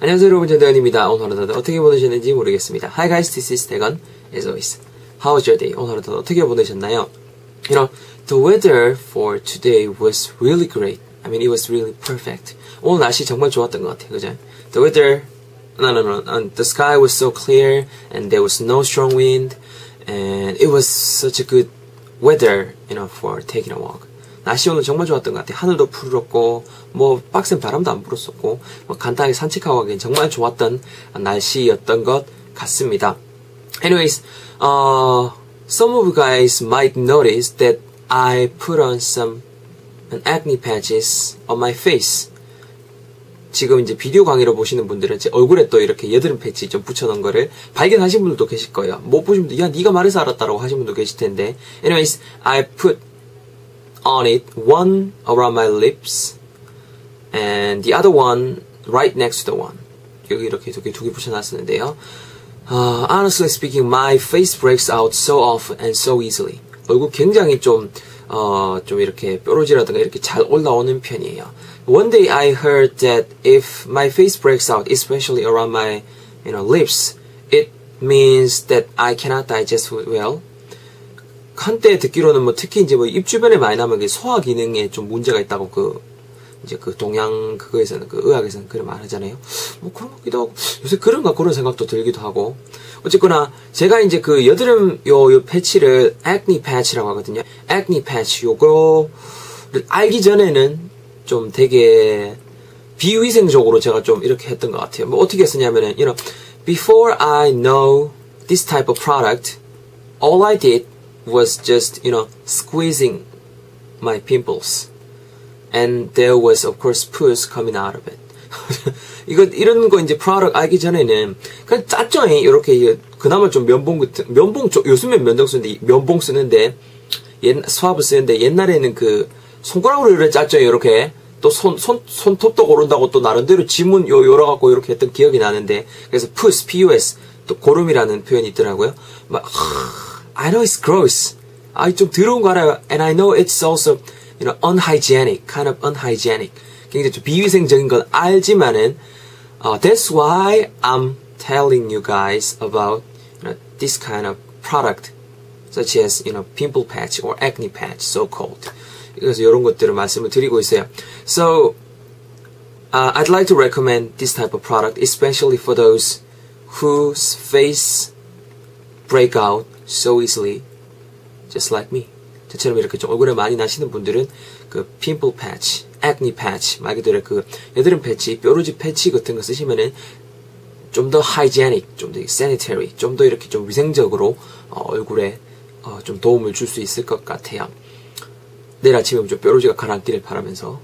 안녕하세요 여러분 전대건입니다. 오늘 하루 어떻게 보내셨는지 모르겠습니다. Hi guys, this is Dagon as always. How was your day? 오늘 하루 어떻게 보내셨나요? You know, the weather for today was really great. I mean, it was really perfect. 오늘 날씨 정말 좋았던 것 같아요, 그죠? The weather, no, no, no, no, the sky was so clear and there was no strong wind and it was such a good weather, you know, for taking a walk. 날씨 오늘 정말 좋았던 것 같아요. 하늘도 푸르렀고, 뭐, 빡센 바람도 안 불었었고, 뭐 간단하게 산책하고 가기엔 정말 좋았던 날씨였던 것 같습니다. Anyways, uh, some of you guys might notice that I put on some acne patches on my face. 지금 이제 비디오 강의로 보시는 분들은 제 얼굴에 또 이렇게 여드름 패치 좀 붙여놓은 거를 발견하신 분들도 계실 거예요. 못 보신 분들, 야, 네가 말해서 알았다라고 하신 분도 계실 텐데. Anyways, I put on it one around my lips and the other one right next to the one. 여기 이렇게 두개 두개 붙여놨었는데요. Uh, honestly speaking, my face breaks out so often and so easily. 얼굴 굉장히 좀, 어, 좀 이렇게 뾰루지라든가 이렇게 잘 올라오는 편이에요. One day I heard that if my face breaks out, especially around my, you know, lips, it means that I cannot digest well. 한때 듣기로는 뭐 특히 이제 뭐 입 주변에 많이 나면 소화 기능에 좀 문제가 있다고 그 이제 그 동양 그거에서는 그 의학에서는 그런 말 하잖아요. 뭐 그런 것 같기도 하고 요새 그런가 그런 생각도 들기도 하고 어쨌거나 제가 이제 그 여드름 요, 요 패치를 acne patch라고 하거든요. acne patch 요거를 알기 전에는 좀 되게 비위생적으로 제가 좀 이렇게 했던 것 같아요. 뭐 어떻게 했었냐면은 you know before I know this type of product all I did was just you know squeezing my pimples and there was of course pus coming out of it. 이거 이런 거 이제 프로덕트 알기 전에는 그냥 짰죠이 이렇게 그나마 좀 면봉 같은 면봉 쪽 요즘엔 면봉 쓰는데 면봉 쓰는데 옛 수압을 쓰는데 옛날에는 그 손가락으로 이렇게 짰죠 이렇게 또 손 손 손톱도 고른다고 또 나름대로 지문 요 열어 갖고 이렇게 했던 기억이 나는데 그래서 pus pus 또 고름이라는 표현이 있더라고요. 막 I know it's gross. 아, 좀 더러운 거 알아요. And I know it's also, you know, unhygienic, kind of unhygienic. 굉장히 좀 비위생적인 건 알지만은, uh, that's why I'm telling you guys about, you know, this kind of product, such as, you know, pimple patch or acne patch, so called. 그래서 이런 것들을 말씀을 드리고 있어요. So, uh, I'd like to recommend this type of product, especially for those whose face break out so easily, just like me. 저처럼 이렇게 좀 얼굴에 많이 나시는 분들은 그 pimple patch, acne patch, 말 그대로 그 여드름 패치, 뾰루지 패치 같은 거 쓰시면은 좀 더 hygienic, 좀 더 sanitary, 좀 더 이렇게 좀 위생적으로 어, 얼굴에 어, 좀 도움을 줄 수 있을 것 같아요. 내일 아침에 좀 뾰루지가 가라앉기를 바라면서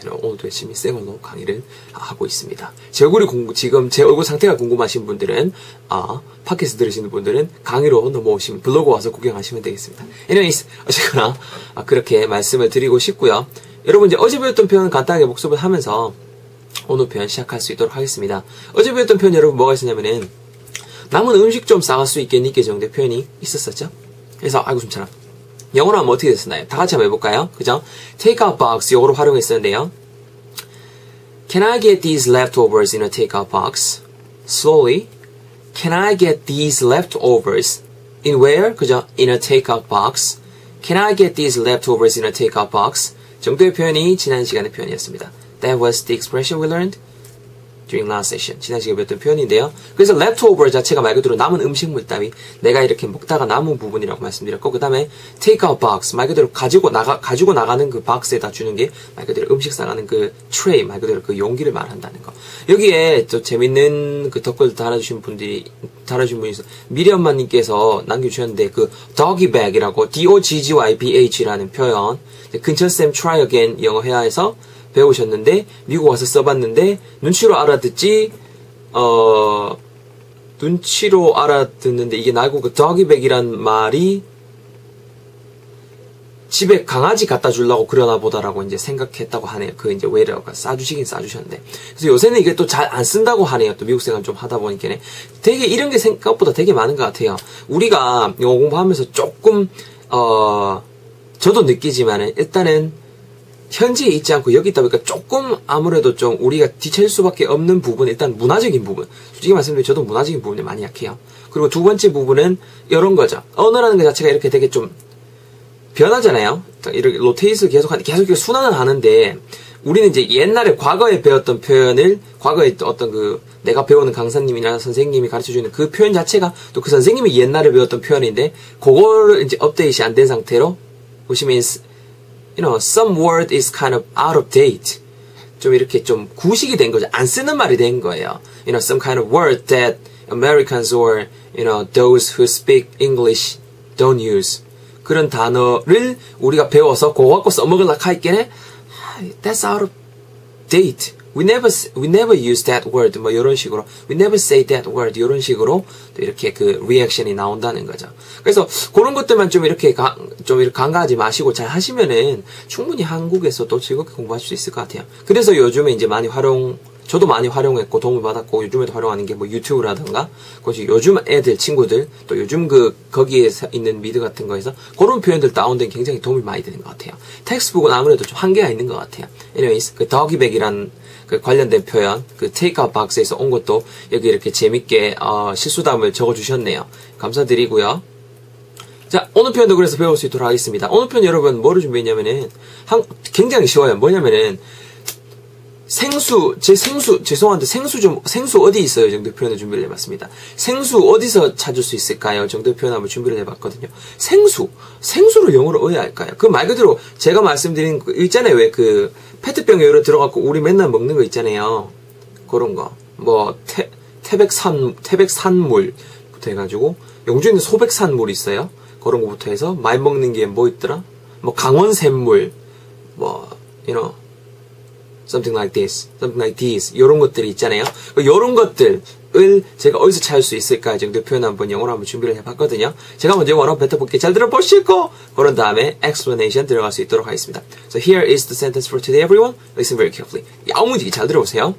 저는 오늘도 열심히 생얼로 강의를 하고 있습니다. 제 얼굴이 궁금, 지금 제 얼굴 상태가 궁금하신 분들은, 아, 팟캐스트 들으시는 분들은 강의로 넘어오시면 블로그 와서 구경하시면 되겠습니다. anyways, 어쨌거나, 아, 그렇게 말씀을 드리고 싶고요. 여러분 이제 어제 배웠던 표현 간단하게 복습을 하면서 오늘 표현 시작할 수 있도록 하겠습니다. 어제 배웠던 표현 여러분 뭐가 있었냐면은, 남은 음식 좀 싸갈 수 있겠니? 그 정도의 표현이 있었었죠? 그래서, 아이고, 숨차라. 영어로 하면 어떻게 됐었나요? 다 같이 한번 해볼까요? 그죠? Takeout box 영어로 활용했었는데요. Can I get these leftovers in a takeout box? Slowly. Can I get these leftovers in where? 그죠? In a takeout box. Can I get these leftovers in a takeout box? 정도의 표현이 지난 시간의 표현이었습니다. That was the expression we learned During last session. 지난 시간에 배웠던 표현인데요. 그래서 leftover 자체가 말 그대로 남은 음식물 따위 내가 이렇게 먹다가 남은 부분이라고 말씀드렸고 그 다음에 take out box 말 그대로 가지고 나가 가지고 나가는 그 박스에다 주는 게 말 그대로 음식 싸가는 그 tray 말 그대로 그 용기를 말한다는 거. 여기에 또 재밌는 그 댓글 달아주신 분들이 달아주신 분이 있어 미리 엄마님께서 남겨주셨는데 그 doggy bag이라고 d o g g y b h라는 표현 근처 쌤 try again 영어 회화에서 배우셨는데 미국 와서 써봤는데 눈치로 알아듣지 어 눈치로 알아듣는데 이게 나고 그 doggy백이란 말이 집에 강아지 갖다 주려고 그러나 보다라고 이제 생각했다고 하네요. 그 이제 외래어가 싸주시긴 싸주셨는데. 그래서 요새는 이게 또 잘 안 쓴다고 하네요. 또 미국 생활 좀 하다 보니까는 되게 이런 게 생각보다 되게 많은 것 같아요. 우리가 영어 공부하면서 조금 어 저도 느끼지만은 일단은 현지에 있지 않고 여기 있다 보니까 조금 아무래도 좀 우리가 뒤처질 수밖에 없는 부분 일단 문화적인 부분. 솔직히 말씀드리면 저도 문화적인 부분에 많이 약해요. 그리고 두 번째 부분은 이런 거죠. 언어라는 것 자체가 이렇게 되게 좀 변하잖아요. 이렇게 로테이스 계속 계속 순환을 하는데 우리는 이제 옛날에 과거에 배웠던 표현을 과거에 어떤 그 내가 배우는 강사님이나 선생님이 가르쳐 주는 그 표현 자체가 또 그 선생님이 옛날에 배웠던 표현인데 그거를 이제 업데이트 안 된 상태로 means you know some word is kind of out of date 좀 이렇게 좀 구식이 된 거죠 안 쓰는 말이 된 거예요 you know some kind of word that Americans or you know those who speak English don't use 그런 단어를 우리가 배워서 그거 갖고 써먹으려고 할게는 that's out of date. We never we never use that word 뭐 이런 식으로 we never say that word 이런 식으로 또 이렇게 그 리액션이 나온다는 거죠. 그래서 그런 것들만 좀 이렇게 가, 좀 이렇게 간과하지 마시고 잘 하시면은 충분히 한국에서도 즐겁게 공부하실 수 있을 것 같아요. 그래서 요즘에 이제 많이 활용 저도 많이 활용했고 도움을 받았고 요즘에도 활용하는 게 뭐 유튜브라든가 그것이 요즘 애들 친구들 또 요즘 그 거기에 있는 미드 같은 거에서 그런 표현들 다운된 굉장히 도움이 많이 되는 것 같아요. 텍스트북은 아무래도 좀 한계가 있는 것 같아요. anyways 그 더기백이란 그 관련된 표현 그 테이크아웃 박스에서 온 것도 여기 이렇게 재밌게 어, 실수담을 적어주셨네요. 감사드리고요. 자, 오늘 표현도 그래서 배울 수 있도록 하겠습니다. 오늘 표현 여러분 뭐를 준비했냐면은 한, 굉장히 쉬워요. 뭐냐면은 생수, 제 생수, 죄송한데 생수 좀, 생수 어디 있어요? 정도 표현을 준비를 해봤습니다. 생수 어디서 찾을 수 있을까요? 정도 표현 한번 준비를 해봤거든요. 생수, 생수를 영어로 어야 할까요? 그 말 그대로 제가 말씀드린 그 있잖아요. 왜 그 페트병에 열어 들어갖고 우리 맨날 먹는 거 있잖아요. 그런 거. 뭐, 태, 태백산, 태백산물부터 해가지고, 영주에는 소백산물 있어요. 그런 거부터 해서, 많이 먹는 게 뭐 있더라? 뭐, 강원샘물, 뭐, you know, something like this, something like this 이런 것들이 있잖아요. 이런 것들을 제가 어디서 찾을 수 있을까 정도 표현 한번 영어로 한번 준비를 해봤거든요. 제가 먼저 영어로 뱉어볼게 잘 들어보시고 그런 다음에 explanation 들어갈 수 있도록 하겠습니다. So here is the sentence for today, everyone. Listen very carefully. 야무지게 잘 들어보세요.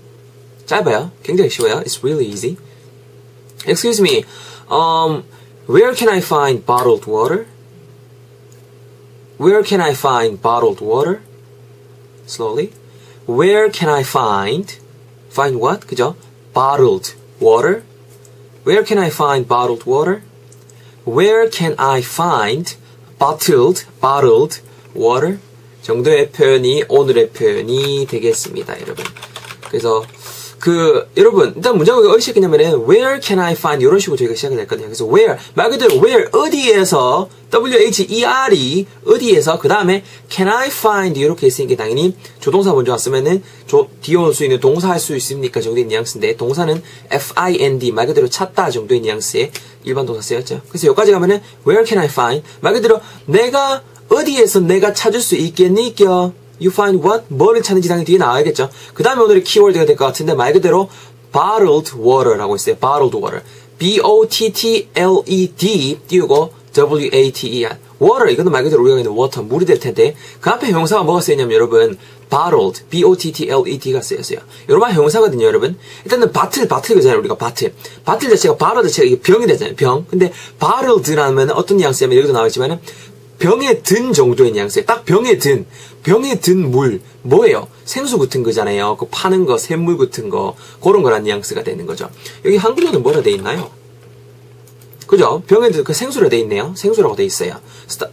짧아요. 굉장히 쉬워요. It's really easy. Excuse me. Um, where can I find bottled water? Where can I find bottled water? Slowly. Where can I find find what? 그죠? bottled water? Where can I find bottled water? Where can I find bottled bottled water? 정도의 표현이 오늘의 표현이 되겠습니다, 여러분. 그래서 그 여러분 일단 어디 시작했냐면은 where can I find 이런 식으로 저희가 시작을 했거든요. 그래서 where 말 그대로 where 어디에서 W H E R E 어디에서 그 다음에 can I find 이렇게 있으니까 당연히 조동사 먼저 왔으면은 조 뒤에 올 수 있는 동사 할 수 있습니까 정도의 뉘앙스인데 동사는 F I N D 말 그대로 찾다 정도의 뉘앙스의 일반 동사 쓰였죠. 그래서 여기까지 가면은 where can I find 말 그대로 내가 어디에서 내가 찾을 수 있겠니까 You find what? 뭐를 찾는지 당연히 뒤에 나와야겠죠. 그 다음에 오늘의 키워드가 될 것 같은데 말 그대로 bottled water라고 있어요. bottled water. B-O-T-T-L-E-D 띄우고 W-A-T-E-R. water 이거는 말 그대로 우리가 있는 water 물이 될 텐데 그 앞에 형용사가 뭐가 쓰였냐면 여러분 bottled B-O-T-T-L-E-D가 쓰였어요. 여러분 형용사거든요 여러분. 일단은 바틀 바틀이잖아요 우리가 바틀. 바틀 자체가 바틀 자체가 병이 되잖아요 병. 근데 bottled라면 어떤 뉘앙스냐면 여기도 나와 있지만은 병에 든 정도의 뉘앙스에 딱 병에 든 병에 든 물 뭐예요? 생수 같은 거잖아요. 그 파는 거 샘물 같은 거 그런 거란 뉘앙스가 되는 거죠. 여기 한국어는 뭐라 돼 있나요? 그죠? 병에 그 생수로 돼 있네요. 생수라고 돼 있어요.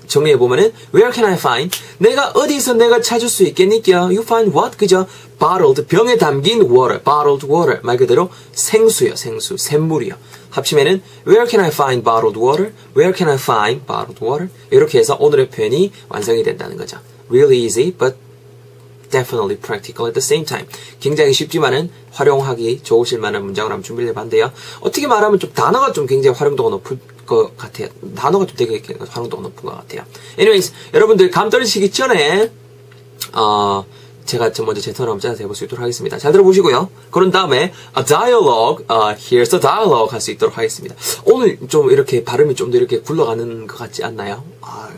정리해 보면은 Where can I find? 내가 어디서 내가 찾을 수 있겠니까? You find what? 그죠? Bottled 병에 담긴 water, bottled water 말 그대로 생수요, 생수, 샘물이요. 합치면은 Where can I find bottled water? Where can I find bottled water? 이렇게 해서 오늘의 표현이 완성이 된다는 거죠. Really easy, but definitely practical at the same time. 굉장히 쉽지만은 활용하기 좋으실 만한 문장을 한번 준비를 해봤는데요. 어떻게 말하면 좀 단어가 좀 굉장히 활용도가 높을 것 같아요. 단어가 좀 되게 활용도가 높은 것 같아요. Anyways, 여러분들 감 떨어지기 전에 어, 제가 좀 먼저 제 턴을 한번 짜서 해볼 수 있도록 하겠습니다. 잘 들어보시고요. 그런 다음에 a dialogue, uh, here's a dialogue 할 수 있도록 하겠습니다. 오늘 좀 이렇게 발음이 좀 더 이렇게 굴러가는 것 같지 않나요? 아,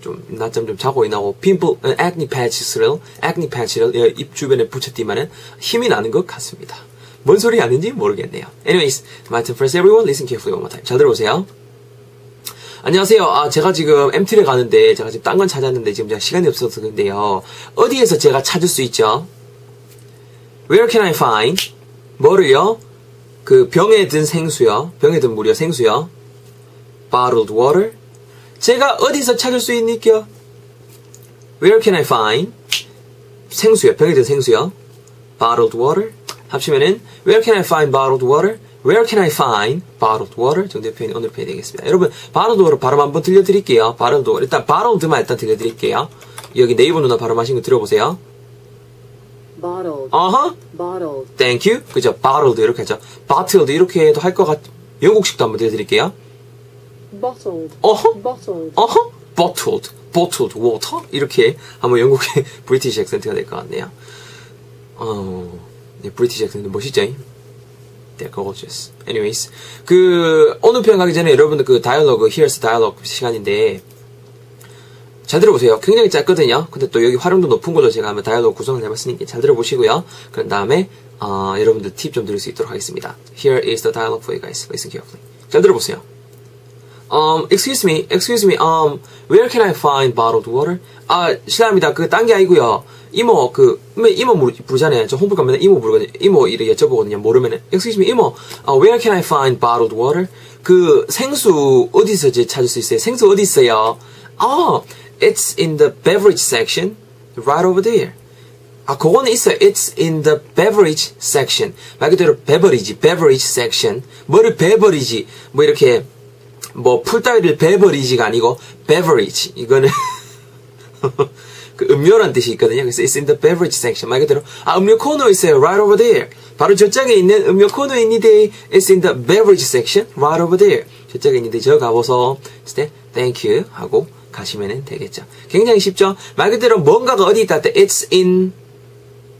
좀 낮잠 좀 자고 있나고 핀플, 액니 패치를 액니 패치를 입 주변에 붙였지만은 힘이 나는 것 같습니다. 뭔 소리 하는지 모르겠네요. Anyways, my turn first everyone listen carefully one more time. 잘 들어보세요. 안녕하세요. 아, 제가 지금 MT를 가는데, 제가 지금 딴 건 찾았는데, 지금 제가 시간이 없어서 그런데요. 어디에서 제가 찾을 수 있죠? Where can I find? 뭐를요? 그 병에 든 생수요. 병에 든 물이요. 생수요. Bottled water. 제가 어디서 찾을 수 있니까? Where can I find? 생수요. 병에 든 생수요. Bottled water. 합치면은 Where can I find bottled water? Where can I find bottled water? 정도의 표현이 오늘 표현이 되겠습니다. 여러분, bottled water 발음 한번 들려드릴게요. bottled water. 일단 bottled만 일단 들려드릴게요. 여기 네이버 누나 발음하신 거 들어보세요. bottled, 어허. bottled, Thank you. 그죠? bottled 이렇게 하죠. bottled 이렇게 해도 할 것 같, 영국식도 한번 들려드릴게요. Bottled, 어허. bottled, 어허. bottled. bottled water. 이렇게 한번 영국의 브리티시 액센트가 될 것 같네요. 어, 네, 브리티시 액센트 멋있죠? They're gorgeous. Anyways. 그, 오늘 표현 가기 전에 여러분들 그 다이얼로그, here's dialogue 시간인데, 잘 들어보세요. 굉장히 짧거든요. 근데 또 여기 활용도 높은 걸로 제가 한번 다이얼로그 구성을 해봤으니까 잘 들어보시고요. 그런 다음에, 어, 여러분들 팁 좀 드릴 수 있도록 하겠습니다. Here is the dialogue for you guys. Listen carefully. 잘 들어보세요. Um, excuse me, excuse me, um, where can I find bottled water? 아, 실례합니다. 그, 딴 게 아니고요 이모, 그, 맨 이모 물- 부르잖아요. 저 홈플 가면 이모 부르거든요. 이모 이렇게 여쭤보거든요. 모르면은, excuse me, 이모, uh, where can I find bottled water? 그, 생수 어디서 찾을 수 있어요? 생수 어디 있어요? 아, it's in the beverage section, right over there. 아, 그거는 있어요. It's in the beverage section. 말 그대로 beverage, beverage section. 뭐를 beverage, 뭐 이렇게, 뭐, 풀따위를 베버리지가 아니고, beverage. 이거는, 그 음료란 뜻이 있거든요. 그래서 it's in the beverage section. 말 그대로, 아, 음료 코너 있어요. right over there. 바로 저쪽에 있는 음료 코너 있는데, it's in the beverage section. right over there. 저쪽에 있는데, 저 가보소. 했을 때, thank you. 하고 가시면 되겠죠. 굉장히 쉽죠? 말 그대로 뭔가가 어디 있다 할 때, it's in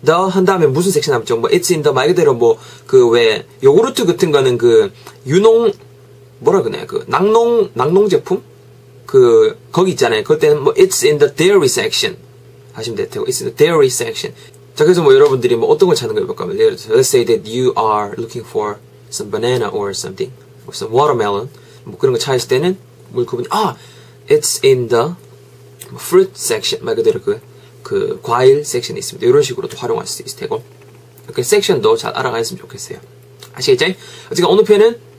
the 한 다음에 무슨 섹션 남죠? 뭐 it's in the 말 그대로 뭐 그 왜 요구르트 같은 거는 그 유농 뭐라 그래 그 낙농 낙농 제품 그 거기 있잖아요. 그때는 뭐 it's in the dairy section 하시면 될 테고 it's in the dairy section. 자 그래서 뭐 여러분들이 뭐 어떤 걸 찾는 걸 볼까? 예를 들어서 let's say that you are looking for some banana or something or some watermelon 뭐 그런 거 찾을 때는 뭘 구분이 아 it's in the fruit section 말 그대로 그, 그 과일 섹션이 있습니다. 이런 식으로도 활용할 수 있을 테고 이렇게 섹션도 잘 알아가셨으면 좋겠어요. 아시겠죠? 어쨌든 오늘 표현은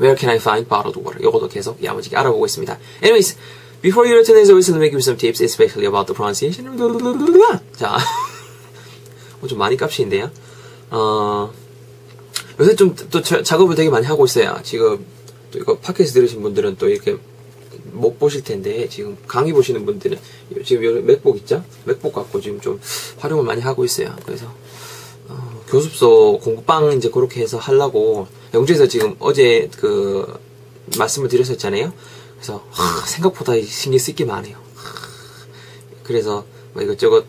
Where can I find bottled water? 이것도 계속 야무지게 알아보고 있습니다. Anyways, before you return as always, let me give you some tips, especially about the pronunciation. 자, 어, 좀 많이 값이인데요. 어, 요새 좀 또 작업을 되게 많이 하고 있어요. 지금 또 이거 팟캐스트 들으신 분들은 또 이렇게 못 보실 텐데 지금 강의 보시는 분들은 지금 요 맥북 있죠? 맥북 갖고 지금 좀 활용을 많이 하고 있어요. 그래서 어, 교습소 공부방 이제 그렇게 해서 하려고 영주에서 지금 어제 그 말씀을 드렸었잖아요. 그래서 하, 생각보다 신경 쓸 게 많아요. 하, 그래서 뭐 이것저것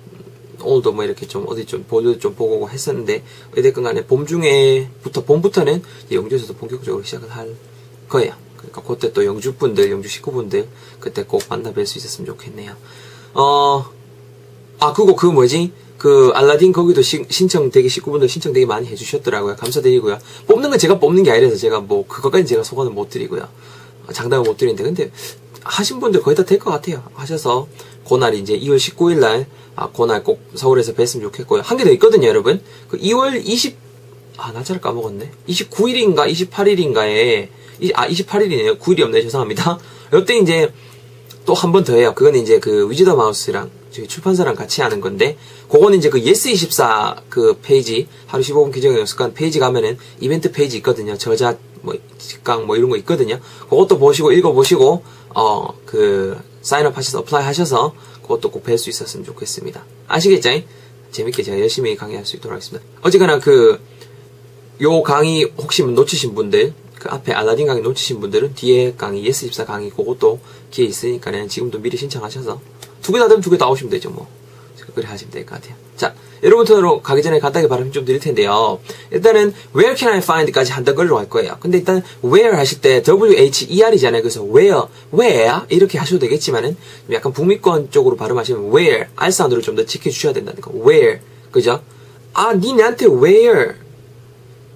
오늘도 뭐 이렇게 좀 어디 좀 보도 좀 보고 했었는데 어쨌든 간에 봄 중에부터 봄부터는 영주에서도 본격적으로 시작을 할 거예요. 그러니까 그때 또 영주 분들, 영주 식구분들 그때 꼭 만나 뵐 수 있었으면 좋겠네요. 어, 아 그거 그 뭐지? 그 알라딘 거기도 시- 신청 되게 식구분들 신청 되게 많이 해주셨더라고요. 감사드리고요. 뽑는 건 제가 뽑는 게 아니라서 제가 뭐 그것까지 제가 소관을 못 드리고요. 어, 장담을 못 드리는데 근데 하신 분들 거의 다 될 것 같아요. 하셔서 그날 이제 2월 19일 날 아, 그날 꼭 서울에서 뵀으면 좋겠고요. 한 개 더 있거든요, 여러분. 그 2월 20 아, 날짜를 까먹었네. 29일인가 28일인가에 아, 28일이네요. 9일이 없네. 죄송합니다. 이때 이제 또 한 번 더 해요. 그건 이제 그 위즈더 마우스랑 출판사랑 같이 하는 건데, 그거는 이제 그 예스24 그 페이지, 하루 15분 규정의 연습관 페이지 가면은 이벤트 페이지 있거든요. 저작, 뭐, 직강 뭐 이런 거 있거든요. 그것도 보시고, 읽어보시고, 어, 그, 사인업 하셔서, 어플라이 하셔서, 그것도 꼭 뵐 수 있었으면 좋겠습니다. 아시겠죠? 재밌게 제가 열심히 강의할 수 있도록 하겠습니다. 어쨌거나 그, 요 강의 혹시 놓치신 분들, 그 앞에 알라딘 강의 놓치신 분들은 뒤에 강의, 예스24 강의 그것도 기회 있으니까는 지금도 미리 신청하셔서 두 개 다 되면 두 개 다 오시면 되죠, 뭐. 그렇게 하시면 될 것 같아요. 자, 여러분 턴으로 가기 전에 간단하게 발음 좀 드릴 텐데요. 일단은 where can I find까지 한다 걸로 할 거예요. 근데 일단 where 하실 때 W-H-E-R이잖아요. 그래서 where, where 이렇게 하셔도 되겠지만은 약간 북미권 쪽으로 발음하시면 where, R 사운드를 좀 더 지켜주셔야 된다는 거. where, 그죠? 아, 니 내한테 where,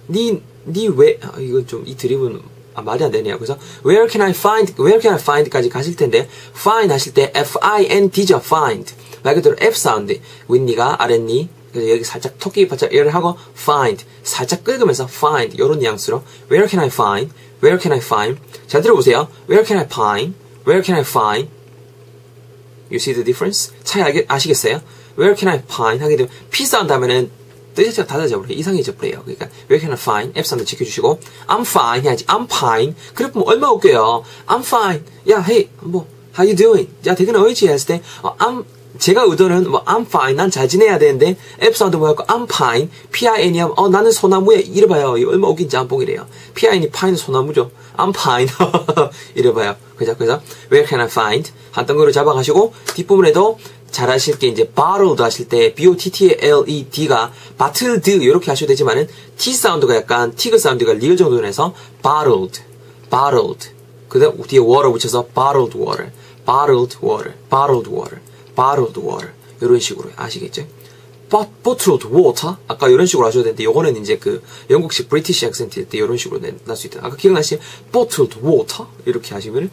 니, 니 왜, 아, 이건 좀, 이 드립은 아, 말이 안 되네요. 그래서 where can I find, where can I find까지 가실 텐데 find 하실 때 f-i-n-d죠. find. 말 그대로 f 사운드. 윗니가 아랫니. 그래서 여기 살짝 토끼 바짝 얘를 하고 find. 살짝 긁으면서 find. 요런 뉘앙스로 where can I find, where can I find. 잘 들어보세요. where can I find, where can I find. You see the difference? 차이 아시겠어요? Where can I find? 하게 되면 P 사운드 하면은 뜻이 자체가 달라져버려요. 이상해져 버려요. 그러니까 Where can I find? F 사운드 지켜주시고 I'm fine 해야지. I'm fine. 그래 보면 얼마나 웃겨요. I'm fine. 야, hey, 뭐 How you doing? 야, 되게 어이지 했을 때 어, I'm 제가 의도는 뭐 I'm fine. 난 잘 지내야 되는데 F 사운드 뭐였고 I'm fine. P-I-N이 하면 어 나는 소나무에 이래봐요. 이거 얼마 웃긴지 안 보기래요. P-I-N이 파이는 소나무죠. I'm fine. 이래봐요. 그죠? 그래서 Where can I find? 한 덩어리로 잡아가시고 뒷부분에도 잘 하실 게 이제 bottled 하실 때 B-O-T-T-L-E-D가 bottled 이렇게 하셔도 되지만은 T 사운드가 약간 티그 사운드가 리얼 정도로 해서 bottled, bottled 그 다음 뒤에 water 붙여서 bottled water, bottled water, bottled water, bottled water 이런 식으로 아시겠죠? Bottled water 아까 이런 식으로 하셔도 되는데 요거는 이제 그 영국식 브리티시 액센트일 때 이런 식으로 날수 있다. 아까 기억나시 bottled water 이렇게 하시면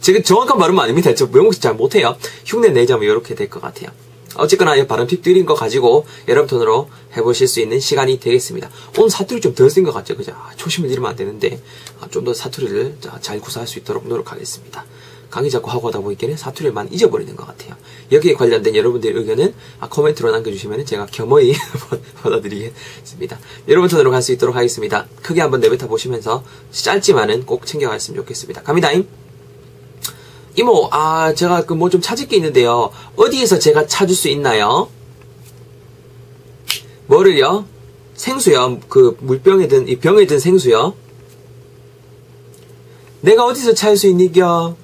제가 정확한 발음은 아닙니다. 저 영국식 잘 못해요. 흉내 내자면 이렇게 될 것 같아요. 어쨌거나 이 발음 팁 드린 거 가지고 여러분 톤으로 해보실 수 있는 시간이 되겠습니다. 오늘 사투리 좀 덜 쓴 것 같죠? 그죠? 아, 초심을 잃으면 안 되는데 아, 좀더 사투리를 잘 구사할 수 있도록 노력하겠습니다. 강의 자꾸 하고 하다 보니까 사투리를 많이 잊어버리는 것 같아요. 여기에 관련된 여러분들의 의견은 아, 코멘트로 남겨주시면 제가 겸허히 받아드리겠습니다. 여러분 톤으로 갈 수 있도록 하겠습니다. 크게 한번 내뱉어 보시면서 짧지만은 꼭 챙겨갔으면 좋겠습니다. 갑니다임. 이모, 아, 제가 그 뭐 좀 찾을 게 있는데요. 어디에서 제가 찾을 수 있나요? 뭐를요? 생수요. 그 물병에 든, 이 병에 든 생수요. 내가 어디서 찾을 수 있니겨?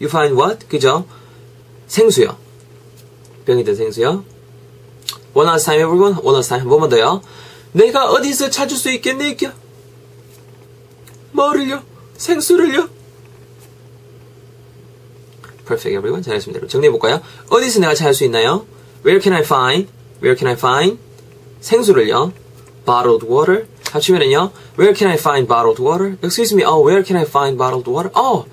You find what? 그죠? 생수요. 병에 든 생수요. One last time, everyone. One last time. 한 번만 더요. 내가 어디서 찾을 수 있겠니겨? 뭐를요? 생수를요? Perfect, everyone. 잘했습니다. 정리해볼까요? 어디서 내가 찾을 수 있나요? Where can I find? Where can I find? 생수를요. Bottled water. 합치면은요. Where can I find bottled water? Excuse me. Oh, where can I find bottled water? Oh,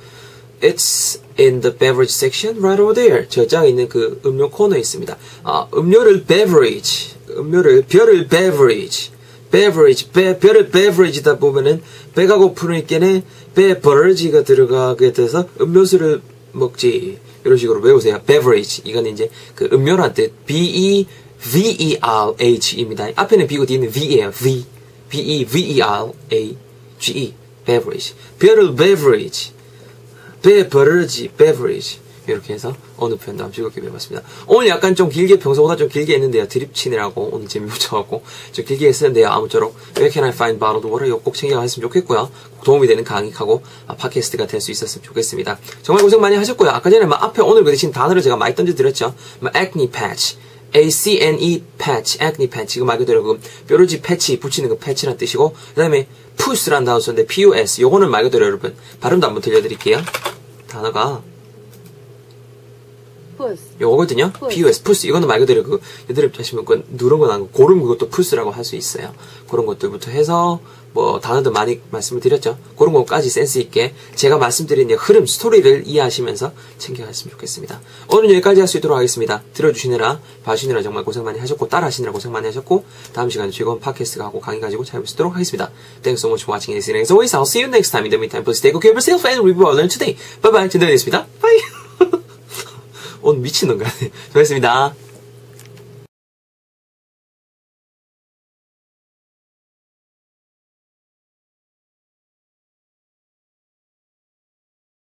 it's in the beverage section right over there. 저장에 있는 그 음료 코너에 있습니다. 아, 음료를 beverage. 음료를 별을 beverage. beverage, 배, 별을 beverage다 보면은 배가 고프니까는 beverage가 들어가게 돼서 음료수를 먹지. 이런 식으로 외우세요. beverage. 이건 이제 그 음료란 뜻. B-E-V-E-R-H입니다. 앞에는 B고 뒤에는 V예요. V. B-E-V-E-R-A-G-E. beverage. 별을 beverage. beverage, beverage. 이렇게 해서 어느 표현도 한번 즐겁게 배워봤습니다. 오늘 약간 좀 길게 평소보다 좀 길게 했는데요. 드립 치느라고 오늘 재미 붙여갖고 좀 길게 했었는데요. 아무쪼록 Where can I find bottled water? 꼭 챙겨갔으면 좋겠고요. 도움이 되는 강의하고 아, 팟캐스트가 될 수 있었으면 좋겠습니다. 정말 고생 많이 하셨고요. 아까 전에 막 앞에 오늘 그 대신 단어를 제가 많이 던져드렸죠. 막 acne patch. A-C-N-E patch, acne patch. 이거 말 그대로 그 뾰루지 패치 붙이는 그 패치란 뜻이고, 그 다음에 puss란 단어 썼는데 P-U-S. 요거는 말 그대로 여러분 발음도 한번 들려드릴게요. 단어가 요거거든요. puss. PUS, 푸스. 이거는 말 그대로 그, 얘들 하시면 그, 누른 건 아니고, 고름 그것도 푸스라고 할 수 있어요. 그런 것들부터 해서, 뭐, 단어도 많이 말씀을 드렸죠. 그런 것까지 센스있게 제가 말씀드린 이 흐름, 스토리를 이해하시면서 챙겨갔으면 좋겠습니다. 오늘 여기까지 할 수 있도록 하겠습니다. 들어주시느라, 봐주시느라 정말 고생 많이 하셨고, 따라 하시느라 고생 많이 하셨고, 다음 시간에 즐거운 팟캐스트가 하고 강의 가지고 찾아뵙도록 하겠습니다. Thanks so much for watching and listening. As always, I'll see you next time. In the meantime, please take care of yourself and we will learn today. Bye bye. 진도였습니다. Bye. 오늘 미친놈 같네. 수고했습니다.